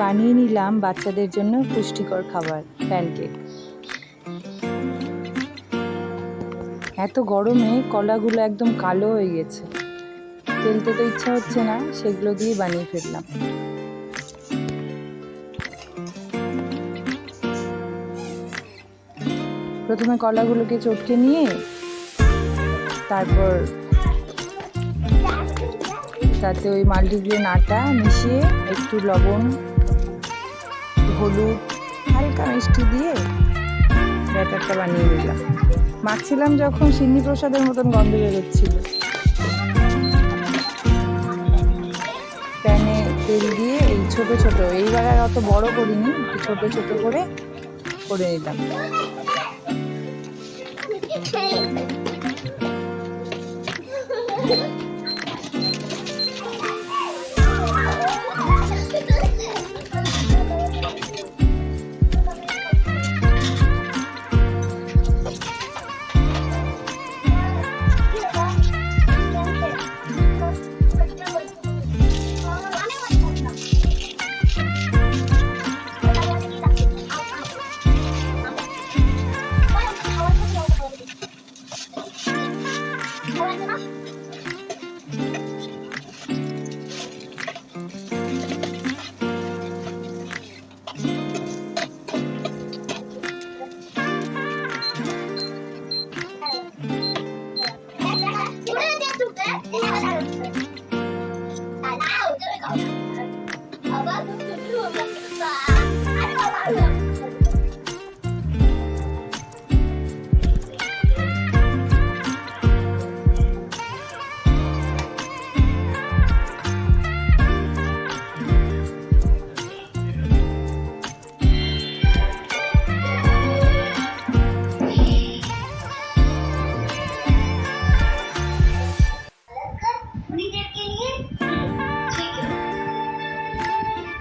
বানিয়ে নিলাম বাচ্চাদের জন্য পুষ্টিকর খাবার, প্যানকেক। এত গরমে কলাগুলো একদম কালো হয়ে গেছে। ফেলতে তো ইচ্ছা হচ্ছে না, সেগুলো দিয়ে বানিয়ে ফেললাম। প্রথমে কলাগুলোকে চটকে নিয়ে, তারপর তাতে ওই মাল্টিগ্রেন আটা মিশিয়ে একটু লবণ হলুদ, হালকা মিষ্টি দিয়ে ব্যাটারটা বানিয়ে নিলাম। মাখছিলাম যখন সিন্নি প্রসাদের মতন গন্ধ বেরোচ্ছিল। প্যানে তেল দিয়ে এই ছোট ছোট, এইবার আর অত বড় করিনি ছোট ছোট করে করে নিলাম। थोड़ी Yeah.